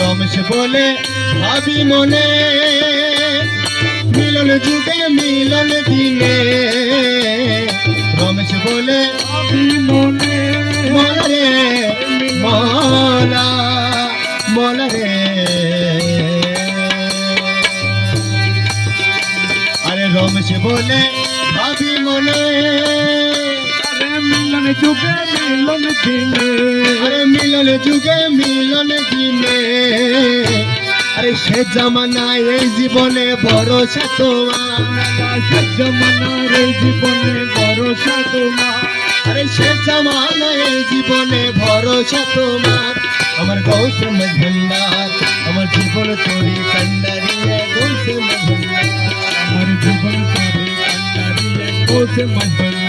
রমেশ বলে ভাবি মনে মিলন যুগে মিলন দিনে। রমেশ বলে ভাবি মনে মলা রে মলা মলা রে। আরে রমেশ বলে ভাবি মনে যুগে মিলন দিনে আরে মিলন যুগে মিলন দিনে। আরে সে জামানায় এই জীবনে ভরসা তোমার। আকাশ জমানার এই জীবনে ভরসা তোমার। আরে সে জামানায় এই জীবনে ভরসা তোমার। আমার গৌসে মজভান্ডার আমার জীবন তোরি কান্ডারিয়ে মজভান্ডার আমার জীবন তরে কান্ডারিয়ে কোসে মজবন্না